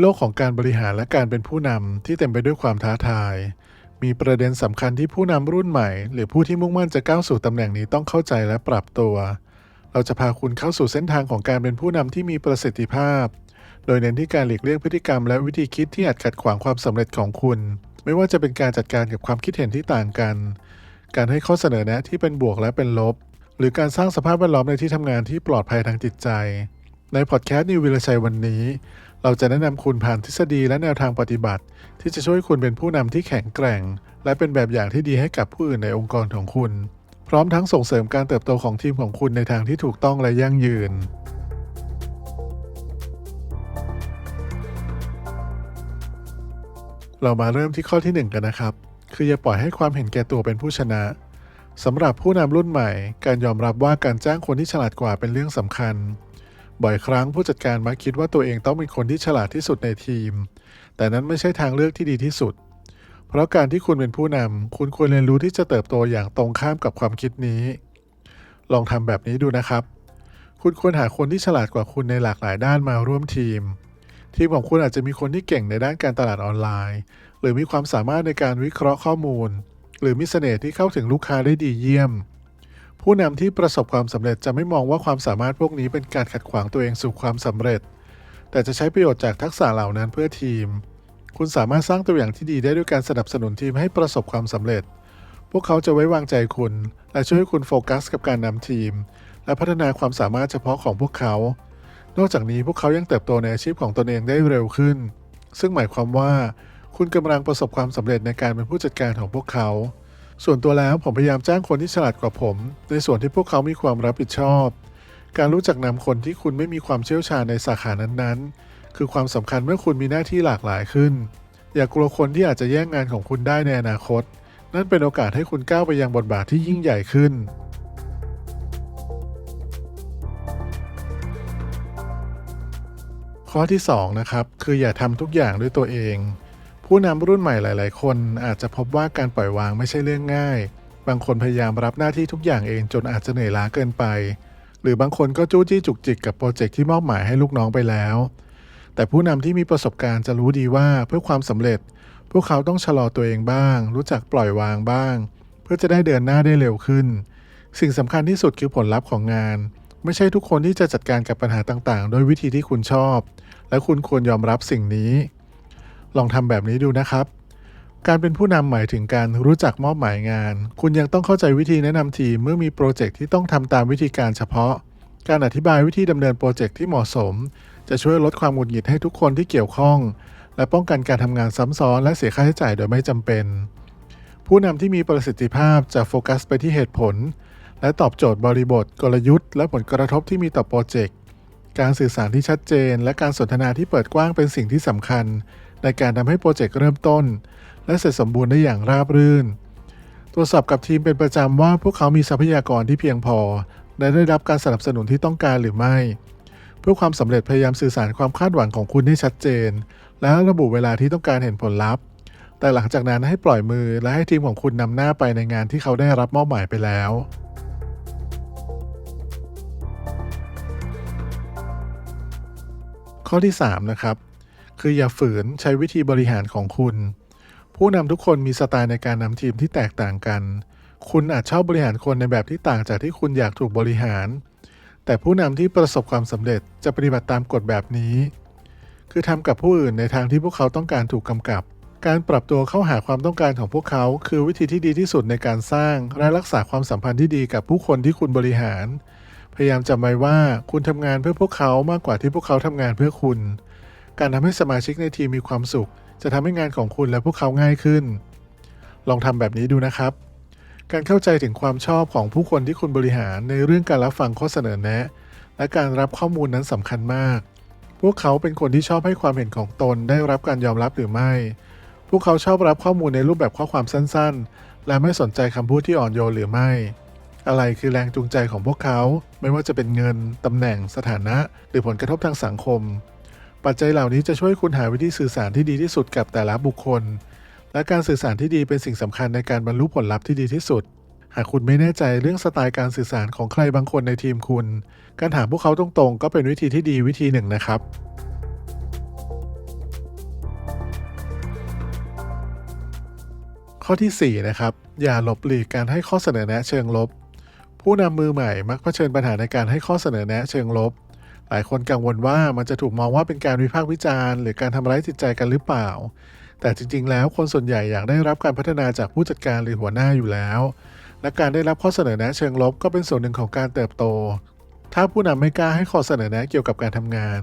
โลกของการบริหารและการเป็นผู้นำที่เต็มไปด้วยความท้าทาย มีประเด็นสำคัญที่ผู้นำรุ่นใหม่ หรือผู้ที่มุ่งมั่นจะก้าวสู่ตำแหน่งนี้ต้องเข้าใจและปรับตัว เราจะพาคุณเข้าสู่เส้นทางของการเป็นผู้นำที่มีประสิทธิภาพ โดยเน้นที่การหลีกเลี่ยงพฤติกรรม และวิธีคิดที่อาจขัดขวางความสำเร็จของคุณ ไม่ว่าจะเป็นการจัดการกับความคิดเห็นที่ต่างกัน การให้ข้อเสนอแนะที่เป็นบวกและเป็นลบ หรือการสร้างสภาพแวดล้อมในที่ทำงานที่ปลอดภัยทางจิตใจ ในพอดแคสต์นิววิลชัยวันนี้ เราจะแนะนำคุณผ่านทฤษฎีและแนวทางปฏิบัติ ที่จะช่วยคุณเป็นผู้นำที่แข็งแกร่ง และเป็นแบบอย่างที่ดีให้กับผู้อื่นในองค์กรของคุณ พร้อมทั้งส่งเสริมการเติบโตของทีมของคุณในทางที่ถูกต้องและยั่งยืน เรามาเริ่มที่ข้อที่ 1 กันนะครับ คืออย่าปล่อยให้ความเห็นแก่ตัวเป็นผู้ชนะสำหรับผู้นำรุ่นใหม่ การยอมรับว่าการจ้างคนที่ฉลาดกว่าเป็นเรื่องสำคัญ บ่อยครั้งผู้จัดการมักคิดว่าตัวเองต้องเป็นคนที่ฉลาดที่สุดในทีม แต่นั้นไม่ใช่ทางเลือกที่ดีที่สุด เพราะการที่คุณเป็นผู้นำคุณควรเรียนรู้ที่จะเติบโตอย่างตรงข้ามกับความคิดนี้ ลองทำแบบนี้ดูนะครับ คุณควรหาคนที่ฉลาดกว่าคุณในหลากหลายด้านมาร่วมทีม ทีมของคุณอาจจะมีคนที่เก่งในด้านการตลาดออนไลน์ หรือมีความสามารถในการวิเคราะห์ข้อมูล หรือมีเสน่ห์ที่เข้าถึงลูกค้าได้ดีเยี่ยม ผู้นำที่ประสบความสำเร็จจะไม่มองว่าความสามารถพวกนี้เป็นการขัดขวางตัวเองสู่ความสำเร็จ แต่จะใช้ประโยชน์จากทักษะเหล่านั้นเพื่อทีม คุณสามารถสร้างตัวอย่างที่ดีได้ด้วยการสนับสนุนทีมให้ประสบความสำเร็จ พวกเขาจะไว้วางใจคุณ และช่วยให้คุณโฟกัสกับการนำทีม และพัฒนาความสามารถเฉพาะของพวกเขา นอกจากนี้พวกเขายังเติบโตในอาชีพของตนเองได้เร็วขึ้น ซึ่งหมายความว่า คุณกำลังประสบความสำเร็จในการเป็นผู้จัดการของพวกเขา ส่วนตัวแล้วผมพยายามจ้างคนที่ฉลาดกว่าผม ในส่วนที่พวกเขามีความรับผิดชอบ การรู้จักนำคนที่คุณไม่มีความเชี่ยวชาญในสาขานั้นๆ คือความสำคัญเมื่อคุณมีหน้าที่หลากหลายขึ้น อย่ากลัวคนที่อาจจะแย่งงานของคุณได้ในอนาคต นั่นเป็นโอกาสให้คุณก้าวไปยังบทบาทที่ยิ่งใหญ่ขึ้น ข้อที่2นะครับคืออย่าทำทุกอย่างด้วยตัวเอง ผู้นำรุ่นใหม่หลาย ๆ คนอาจจะพบว่าการปล่อยวางไม่ใช่เรื่องง่าย บางคนพยายามรับหน้าที่ทุกอย่างเองจนอาจจะเหนื่อยล้าเกินไป หรือบางคนก็จู้จี้จุกจิกกับโปรเจกต์ที่มอบหมายให้ลูกน้องไปแล้ว แต่ผู้นำที่มีประสบการณ์จะรู้ดีว่าเพื่อความสำเร็จ พวกเขาต้องชะลอตัวเองบ้าง รู้จักปล่อยวางบ้าง เพื่อจะได้เดินหน้าได้เร็วขึ้น สิ่งสำคัญที่สุดคือผลลัพธ์ของงาน ไม่ใช่ทุกคนที่จะจัดการกับปัญหาต่างๆโดยวิธีที่คุณชอบ และคุณควรยอมรับสิ่งนี้ ลองทำแบบนี้ดูนะครับ การเป็นผู้นำหมายถึงการรู้จักมอบหมายงาน คุณยังต้องเข้าใจวิธีแนะนำทีมเมื่อมีโปรเจกต์ที่ต้องทำตามวิธีการเฉพาะ การอธิบายวิธีดำเนินโปรเจกต์ที่เหมาะสม จะช่วยลดความหงุดหงิดให้ทุกคนที่เกี่ยวข้อง และป้องกันการทำงานซ้ำซ้อนและเสียค่าใช้จ่ายโดยไม่จำเป็น ผู้นำที่มีประสิทธิภาพจะโฟกัสไปที่เหตุผล และตอบโจทย์บริบท กลยุทธ์ และผลกระทบที่มีต่อโปรเจกต์การสื่อสารที่ชัดเจน และการสนทนาที่เปิดกว้างเป็นสิ่งที่สำคัญ ในการทำให้โปรเจกต์เริ่มต้น และเสร็จสมบูรณ์ได้อย่างราบรื่น ตรวจสอบกับทีมเป็นประจำว่าพวกเขามีทรัพยากรที่เพียงพอ และได้รับการสนับสนุนที่ต้องการหรือไม่ เพื่อความสำเร็จพยายามสื่อสารความคาดหวังของคุณให้ชัดเจน และระบุเวลาที่ต้องการเห็นผลลัพธ์แต่หลังจากนั้นให้ปล่อยมือและให้ทีมของคุณนำหน้าไปในงานที่เขาได้รับมอบหมายไปแล้ว ข้อที่ 3 นะครับ คืออย่าฝืนใช้วิธีบริหารของคุณ ผู้นำทุกคนมีสไตล์ในการนำทีมที่แตกต่างกัน คุณอาจชอบบริหารคนในแบบที่ต่างจากที่คุณอยากถูกบริหาร แต่ผู้นำที่ประสบความสำเร็จจะปฏิบัติตามกฎแบบนี้ คือทำกับผู้อื่นในทางที่พวกเขาต้องการถูกกำกับ การปรับตัวเข้าหาความต้องการของพวกเขา คือวิธีที่ดีที่สุดในการสร้างและรักษาความสัมพันธ์ที่ดีกับผู้คนที่คุณบริหาร พยายามจำไว้ว่าคุณทำงานเพื่อพวกเขามากกว่าที่พวกเขาทำงานเพื่อคุณ การทำให้สมาชิกในทีมมีความสุข จะทำให้งานของคุณและพวกเขาง่ายขึ้น ลองทำแบบนี้ดูนะครับ การเข้าใจถึงความชอบของผู้คนที่คุณบริหารในเรื่องการรับฟังข้อเสนอแนะ และการรับข้อมูลนั้นสำคัญมาก พวกเขาเป็นคนที่ชอบให้ความเห็นของตนได้รับการยอมรับหรือไม่ พวกเขาชอบรับข้อมูลในรูปแบบข้อความสั้น ๆ และไม่สนใจคำพูดที่อ่อนโยนหรือไม่ อะไรคือแรงจูงใจของพวกเขา ไม่ว่าจะเป็นเงินตำแหน่ง สถานะ หรือผลกระทบทางสังคม ปัจจัยเหล่านี้จะช่วยคุณหาวิธีสื่อสารที่ดีที่สุดกับแต่ละบุคคล และการสื่อสารที่ดีเป็นสิ่งสำคัญในการบรรลุผลลัพธ์ที่ดีที่สุด หากคุณไม่แน่ใจเรื่องสไตล์การสื่อสารของใครบางคนในทีมคุณ การถามพวกเขาตรงๆ ก็เป็นวิธีที่ดีวิธีหนึ่งนะครับ ข้อที่ 4 นะครับ อย่าหลบหลีกการให้ข้อเสนอแนะเชิงลบ ผู้นำมือใหม่มักเผชิญปัญหาในการให้ข้อเสนอแนะเชิงลบ ลายคนกังวลว่ามันจะถูกมองว่าเป็นการวิพากษ์วิจารณ์หรือการทำร้ายจิตใจกันหรือเปล่า แต่จริง ๆ แล้วคนส่วนใหญ่อยากได้รับการพัฒนาจากผู้จัดการหรือหัวหน้าอยู่แล้ว และการได้รับข้อเสนอแนะเชิงลบก็เป็นส่วนหนึ่งของการเติบโต ถ้าผู้นำไม่กล้าให้ข้อเสนอแนะเกี่ยวกับการทำงาน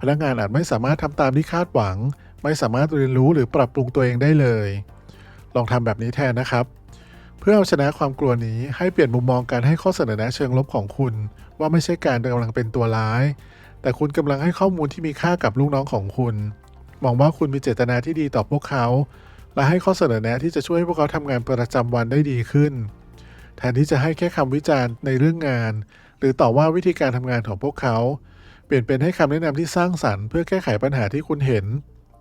พนักงานอาจไม่สามารถทำตามที่คาดหวัง ไม่สามารถเรียนรู้หรือปรับปรุงตัวเองได้เลย ลองทำแบบนี้แทนนะครับ เพื่อเอาชนะความกลัวนี้ให้เปลี่ยนมุมมองการให้ข้อเสนอแนะเชิงลบของคุณ ว่าไม่ใช่การกำลังเป็นตัวร้าย แต่คุณกำลังให้ข้อมูลที่มีค่ากับลูกน้องของคุณ มองว่าคุณมีเจตนาที่ดีต่อพวกเขา และให้ข้อเสนอแนะที่จะช่วยให้พวกเขาทำงานประจำวันได้ดีขึ้น แทนที่จะให้แค่คำวิจารณ์ในเรื่องงาน หรือต่อว่าวิธีการทำงานของพวกเขา เปลี่ยนเป็นให้คำแนะนำที่สร้างสรรค์เพื่อแก้ไขปัญหาที่คุณเห็น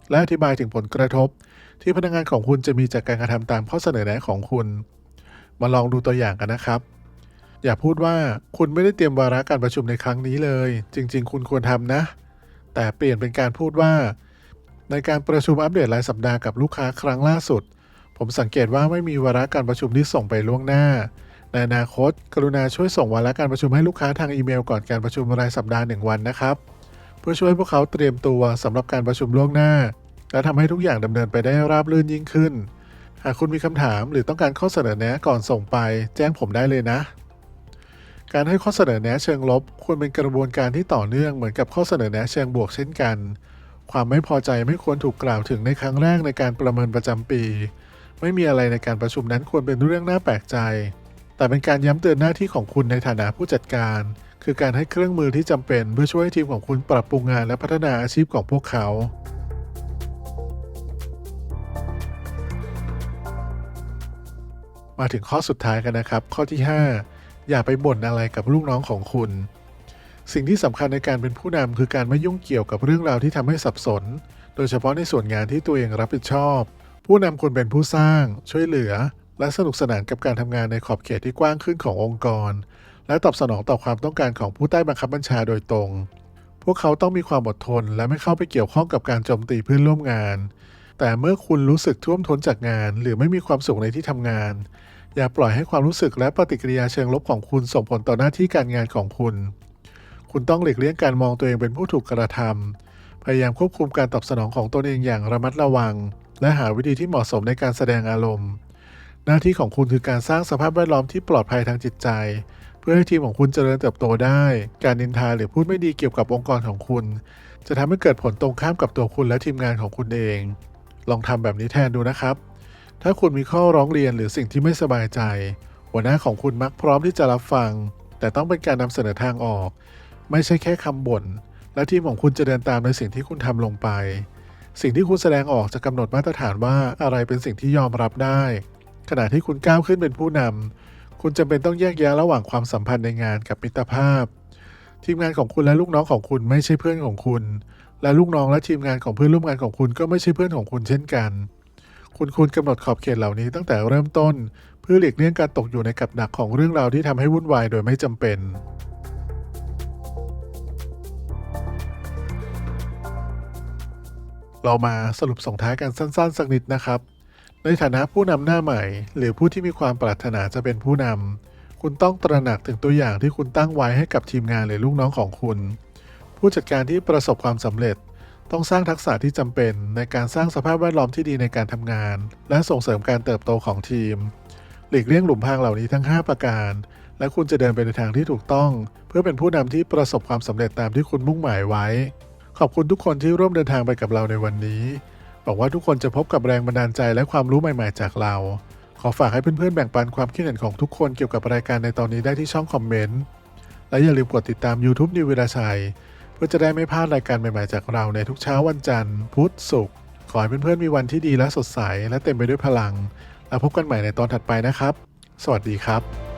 และอธิบายถึงผลกระทบ ที่พนักงานของคุณจะมีจากการกระทำตามข้อเสนอแนะของคุณ มาลองดูตัวอย่างกันนะครับ อย่าพูดว่าคุณไม่ได้เตรียมวาระการประชุมในครั้งนี้เลย จริง ๆ คุณควรทำนะ แต่เปลี่ยนเป็นการพูดว่า ในการประชุมอัปเดตรายสัปดาห์กับลูกค้าครั้งล่าสุด ผมสังเกตว่าไม่มีวาระการประชุมที่ส่งไปล่วงหน้า ในอนาคต กรุณาช่วยส่งวาระการประชุมให้ลูกค้าทางอีเมลก่อนการประชุมรายสัปดาห์หนึ่งวันนะครับเพื่อช่วยพวกเขาเตรียมตัวสำหรับการประชุมล่วงหน้า และทำให้ทุกอย่างดำเนินไปได้ราบรื่นยิ่งขึ้น หากคุณมีคำถามหรือต้องการข้อเสนอแนะก่อนส่งไป แจ้งผมได้เลยนะ การให้ข้อเสนอแนะเชิงลบ ควรเป็นกระบวนการที่ต่อเนื่องเหมือนกับข้อเสนอแนะเชิงบวกเช่นกัน ความไม่พอใจไม่ควรถูกกล่าวถึงในครั้งแรกในการประเมินประจำปี ไม่มีอะไรในการประชุมนั้นควรเป็นเรื่องน่าแปลกใจ แต่เป็นการย้ำเตือนหน้าที่ของคุณในฐานะผู้จัดการ คือการให้เครื่องมือที่จำเป็นเพื่อช่วยให้ทีมของคุณปรับปรุงงานและพัฒนาอาชีพของพวกเขา มาถึงข้อสุดท้ายกันนะครับ ข้อที่ 5 อย่าไปบ่นอะไรกับลูกน้องของคุณ สิ่งที่สำคัญในการเป็นผู้นำคือการไม่ยุ่งเกี่ยวกับเรื่องราวที่ทำให้สับสน โดยเฉพาะในส่วนงานที่ตัวเองรับผิดชอบ ผู้นำควรเป็นผู้สร้าง ช่วยเหลือ และสนุกสนานกับการทำงานในขอบเขตที่กว้างขึ้นขององค์กร และตอบสนองต่อความต้องการของผู้ใต้บังคับบัญชาโดยตรง พวกเขาต้องมีความอดทน และไม่เข้าไปเกี่ยวข้องกับการโจมตีเพื่อนร่วมงาน แต่เมื่อคุณรู้สึกท่วมท้นจากงาน หรือไม่มีความสุขในที่ทำงาน อย่าปล่อยให้ความรู้สึกและปฏิกิริยาเชิงลบของคุณส่งผลต่อหน้าที่การงานของคุณ คุณต้องหลีกเลี่ยงการมองตัวเองเป็นผู้ถูกกระทำพยายามควบคุมการตอบสนองของตนเองอย่างระมัดระวัง และหาวิธีที่เหมาะสมในการแสดงอารมณ์ หน้าที่ของคุณคือการสร้างสภาพแวดล้อมที่ปลอดภัยทางจิตใจ เพื่อให้ทีมของคุณเจริญเติบโตได้ การนินทาหรือพูดไม่ดีเกี่ยวกับองค์กรของคุณ จะทำให้เกิดผลตรงข้ามกับตัวคุณและทีมงานของคุณเอง ลองทำแบบนี้แทนดูนะครับ ถ้าคุณมีข้อร้องเรียนหรือสิ่งที่ไม่สบายใจ หัวหน้าของคุณมักพร้อมที่จะรับฟัง แต่ต้องเป็นการนำเสนอทางออก ไม่ใช่แค่คำบ่น และทีมของคุณจะเดินตามในสิ่งที่คุณทำลงไป สิ่งที่คุณแสดงออกจะกำหนดมาตรฐานว่าอะไรเป็นสิ่งที่ยอมรับได้ ขณะที่คุณก้าวขึ้นเป็นผู้นำคุณจำเป็นต้องแยกแยะระหว่างความสัมพันธ์ในงานกับมิตรภาพ ทีมงานของคุณและลูกน้องของคุณไม่ใช่เพื่อนของคุณ และลูกน้องและทีมงานของเพื่อนร่วมงานของคุณก็ไม่ใช่เพื่อนของคุณเช่นกัน คุณควรกำหนดขอบเขตเหล่านี้ตั้งแต่เริ่มต้น เพื่อหลีกเลี่ยงการตกอยู่ในกับดักของเรื่องราวที่ทำให้วุ่นวายโดยไม่จำเป็นเรามาสรุปส่งท้ายกันสั้นๆ สักนิดนะครับ ในฐานะผู้นำหน้าใหม่ หรือผู้ที่มีความปรารถนาจะเป็นผู้นำคุณต้องตระหนักถึงตัวอย่างที่คุณตั้งไว้ให้กับทีมงานหรือลูกน้องของคุณ ผู้จัดการที่ประสบความสำเร็จ ต้องสร้างทักษะที่จำเป็นในการสร้างสภาพแวดล้อมที่ดีในการทำงาน และส่งเสริมการเติบโตของทีม หลีกเลี่ยงหลุมพรางเหล่านี้ทั้ง 5 ประการ และคุณจะเดินไปในทางที่ถูกต้อง เพื่อเป็นผู้นำที่ประสบความสำเร็จตามที่คุณมุ่งหมายไว้ ขอบคุณทุกคนที่ร่วมเดินทางไปกับเราในวันนี้หวังว่าทุกคนจะพบกับแรงบันดาลใจและความรู้ใหม่ ๆ จากเรา ขอฝากให้เพื่อนๆแบ่งปันความคิดเห็นของทุกคนเกี่ยวกับรายการในตอนนี้ได้ที่ช่องคอมเมนต์และอย่าลืมกดติดตาม YouTube นิวเวลาชัย เพื่อจะได้ไม่พลาดรายการใหม่ๆจากเราในทุกเช้าวันจันทร์ พุธศุกร์ขอให้เพื่อนๆมีวันที่ดีและสดใส และเต็มไปด้วยพลัง แล้วพบกันใหม่ในตอนถัดไปนะครับ สวัสดีครับ